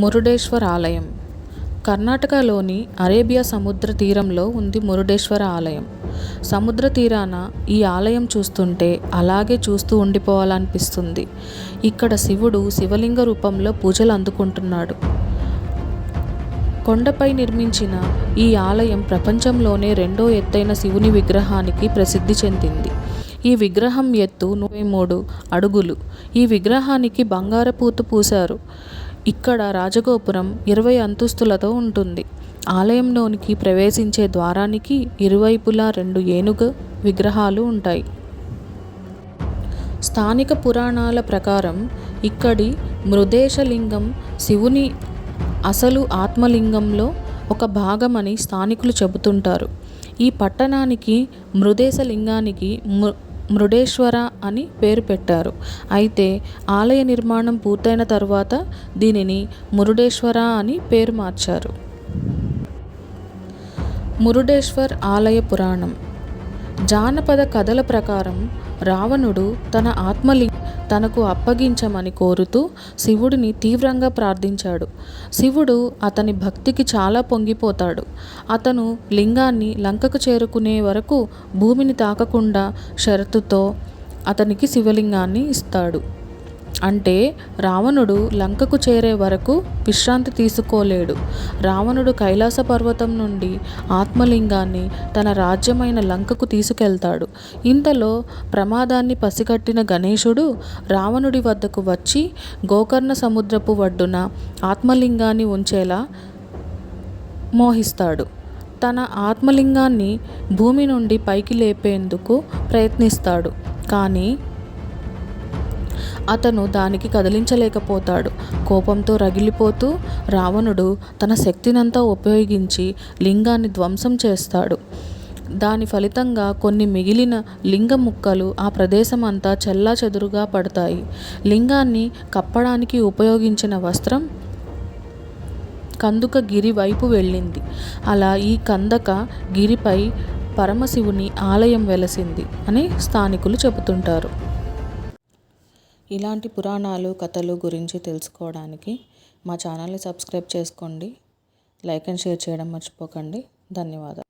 మురుడేశ్వర్ ఆలయం. కర్ణాటకలోని అరేబియా సముద్ర తీరంలో ఉంది మురుడేశ్వర ఆలయం. సముద్ర తీరాన ఈ ఆలయం చూస్తుంటే అలాగే చూస్తూ ఉండిపోవాలనిపిస్తుంది. ఇక్కడ శివుడు శివలింగ రూపంలో పూజలు అందుకుంటున్నాడు. కొండపై నిర్మించిన ఈ ఆలయం ప్రపంచంలోనే రెండో ఎత్తైన శివుని విగ్రహానికి ప్రసిద్ధి చెందింది. ఈ విగ్రహం ఎత్తు నలభై మూడు అడుగులు. ఈ విగ్రహానికి బంగారపూత పూశారు. ఇక్కడ రాజగోపురం ఇరవై అంతస్తులతో ఉంటుంది. ఆలయంలోనికి ప్రవేశించే ద్వారానికి ఇరువైపులా రెండు ఏనుగు విగ్రహాలు ఉంటాయి. స్థానిక పురాణాల ప్రకారం ఇక్కడి మృదేశలింగం శివుని అసలు ఆత్మలింగంలో ఒక భాగమని స్థానికులు చెబుతుంటారు. ఈ పట్టణానికి మృదేశలింగానికి మృ మృడేశ్వర అని పేరు పెట్టారు. అయితే ఆలయ నిర్మాణం పూర్తయిన తరువాత దీనిని మురుడేశ్వర అని పేరు మార్చారు. మురుడేశ్వర్ ఆలయ పురాణం. జానపద కథల ప్రకారం రావణుడు తన ఆత్మలింగ తనకు అప్పగించమని కోరుతూ శివుడిని తీవ్రంగా ప్రార్థించాడు. శివుడు అతని భక్తికి చాలా పొంగిపోతాడు. అతను లింగాన్ని లంకకు చేరుకునే వరకు భూమిని తాకకుండా షరతుతో అతనికి శివలింగాన్ని ఇస్తాడు. అంటే రావణుడు లంకకు చేరే వరకు విశ్రాంతి తీసుకోలేడు. రావణుడు కైలాస పర్వతం నుండి ఆత్మలింగాన్ని తన రాజ్యమైన లంకకు తీసుకెళ్తాడు. ఇంతలో ప్రమాదాన్ని పసిగట్టిన గణేశుడు రావణుడి వద్దకు వచ్చి గోకర్ణ సముద్రపు ఒడ్డున ఆత్మలింగాన్ని ఉంచేలా మోహిస్తాడు. తన ఆత్మలింగాన్ని భూమి నుండి పైకి లేపేందుకు ప్రయత్నిస్తాడు. కానీ అతను దానికి కదిలించలేకపోతాడు. కోపంతో రగిలిపోతూ రావణుడు తన శక్తినంతా ఉపయోగించి లింగాన్ని ధ్వంసం చేస్తాడు. దాని ఫలితంగా కొన్ని మిగిలిన లింగ ముక్కలు ఆ ప్రదేశం అంతా చెల్లాచెదురుగా పడతాయి. లింగాన్ని కప్పడానికి ఉపయోగించిన వస్త్రం కందుక గిరి వైపు వెళ్ళింది. అలా ఈ కందక గిరిపై పరమశివుని ఆలయం వెలసింది అని స్థానికులు చెబుతుంటారు. ఇలాంటి పురాణాలు కథలు గురించి తెలుసుకోవడానికి మా ఛానల్ని సబ్స్క్రైబ్ చేసుకోండి. లైక్ అండ్ షేర్ చేయడం మర్చిపోకండి. ధన్యవాదాలు.